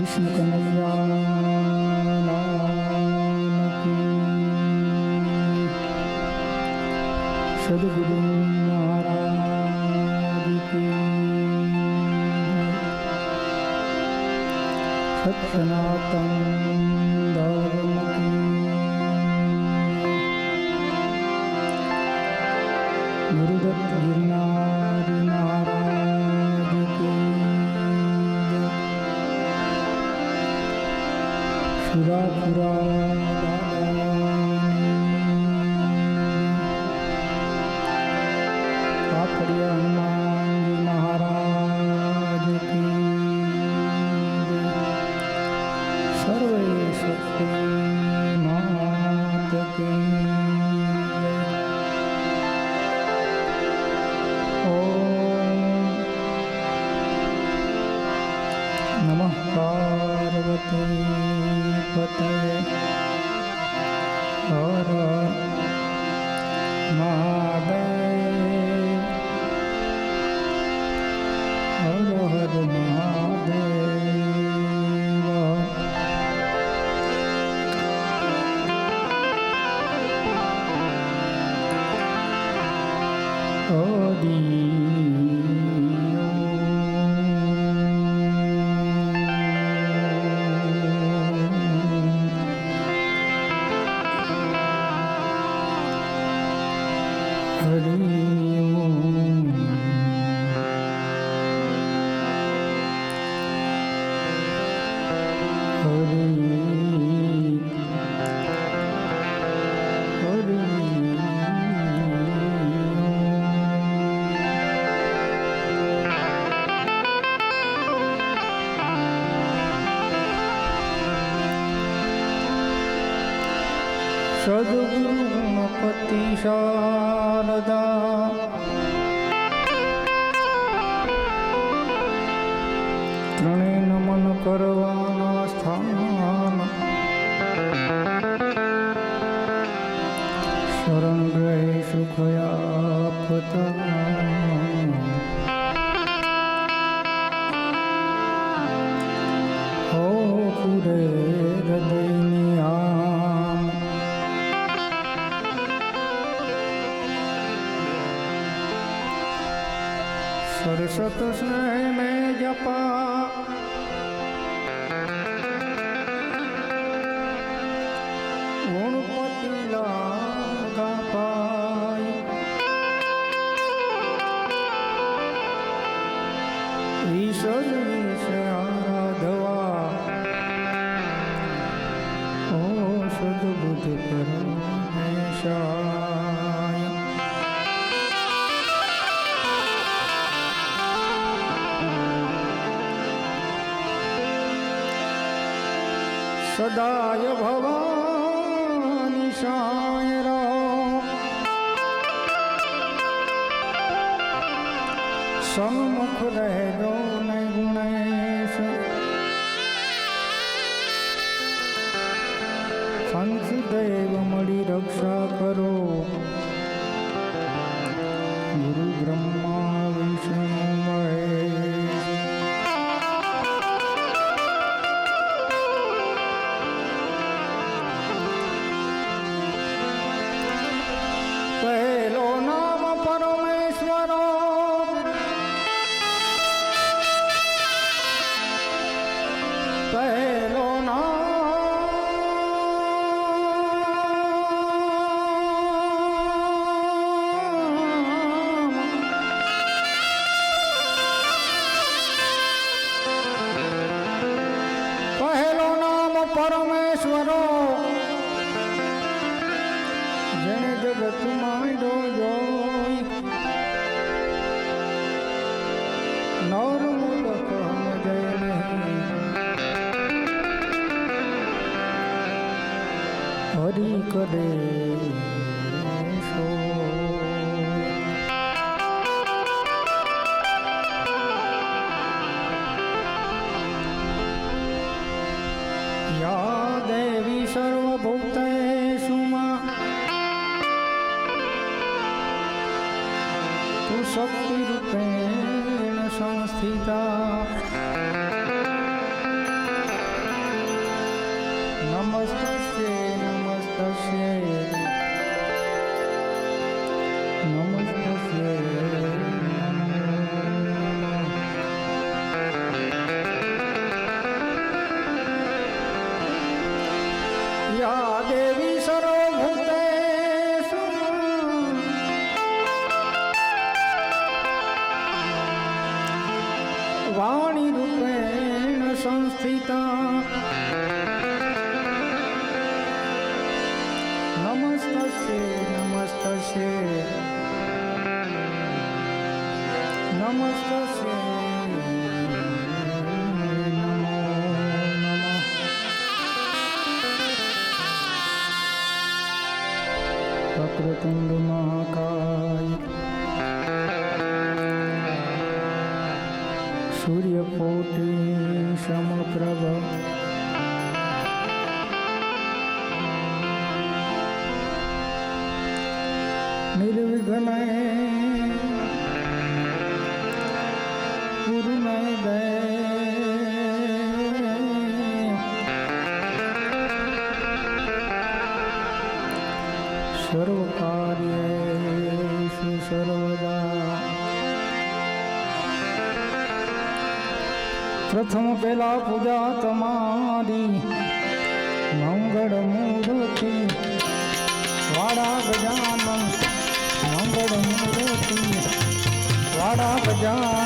باسمك من يعلم سدبدون सनातन धर्म की गुरुदत्त गिरना Rama ત્રણે નમન કરવાના સ્થાન ઈશ્વર ઈશ આરાધવા ઓ સદબુદ્ધ પરમેશાય સદાય ભવાની શાયરા સન્મુખ રહેજો गुरुब्रह्म હરી કરે દેવી સર્વભૂતેષુ માં તું સ્થિતા નમસ્તે નમસ્તે નમસ્તે વક્રતુંડ મહાકાય સૂર્યકોટી સમપ્રભ નિર્વિઘ્ન સર્વ કાર્ય સર્વદા પ્રથમ પહેલા પૂજા તમારી મંગળ મૂર્તિ વાડા ગજાનન મંગળ મૂર્તિ વાડા ગજાન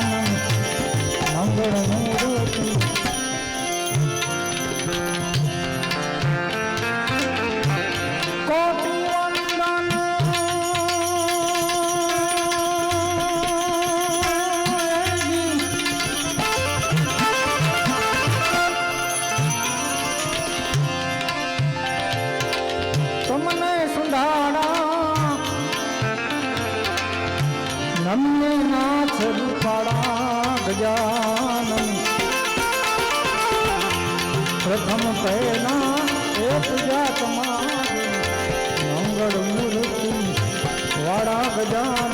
ગજાનન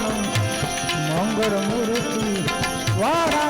મંગળ મૂર્તિ વાળા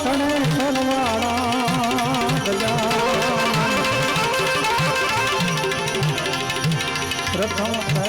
ગજાનન પ્રથમ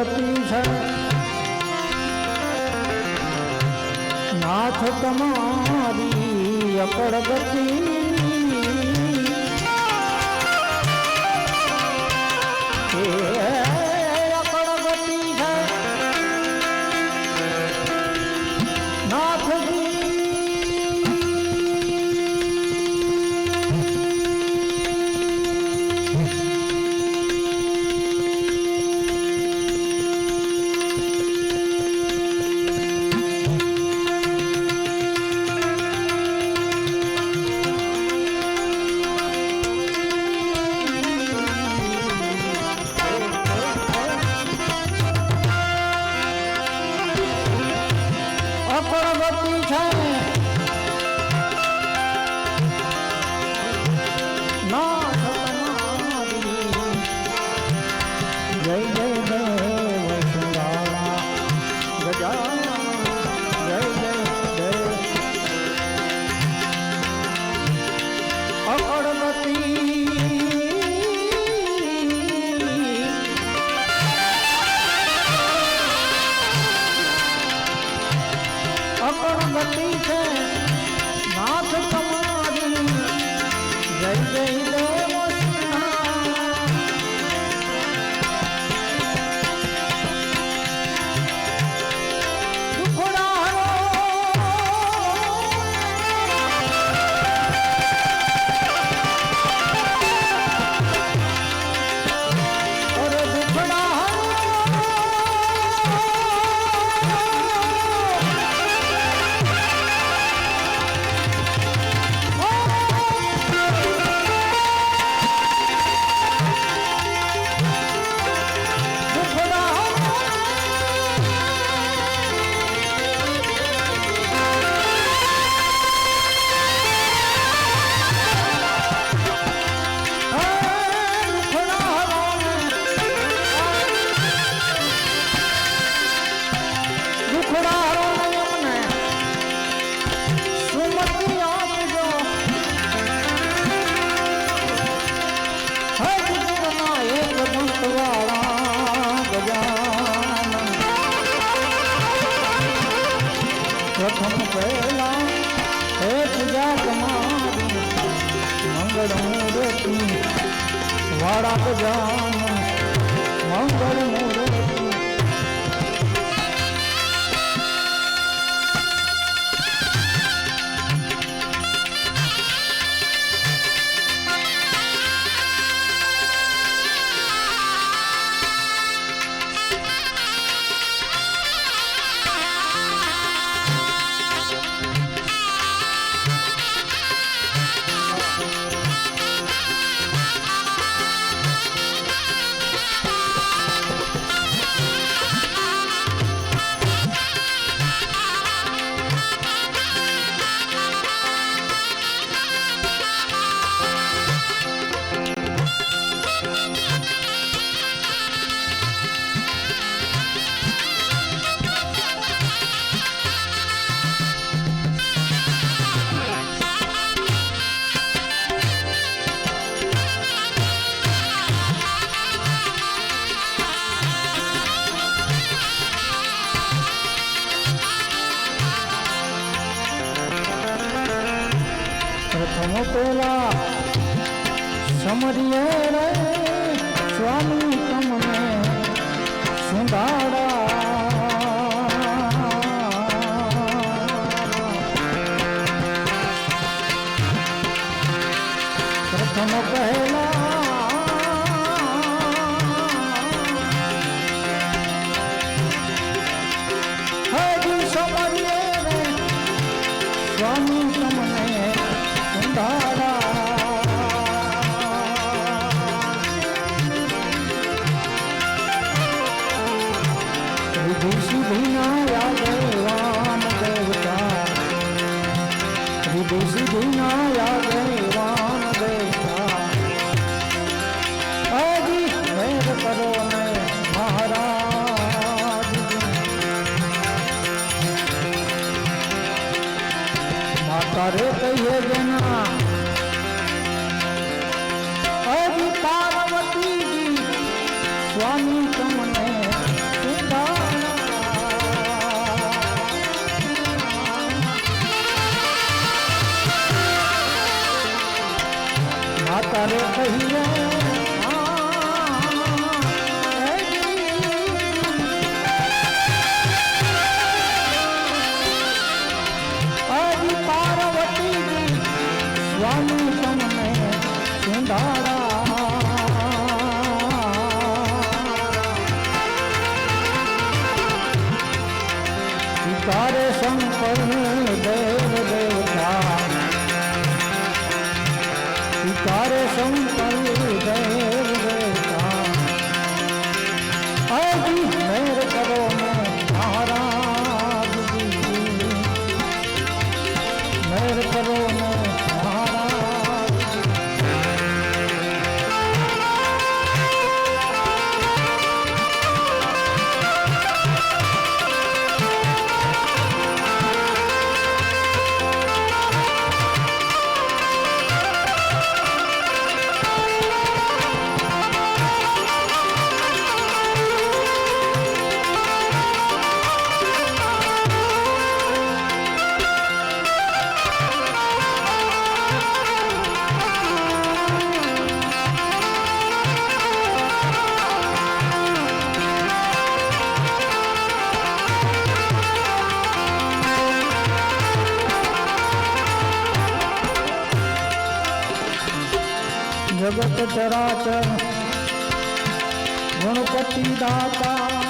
અકળગતિ છે નાથ તમારી અકળગતિ Running જગત ચરાચર ગણપતિ દાતા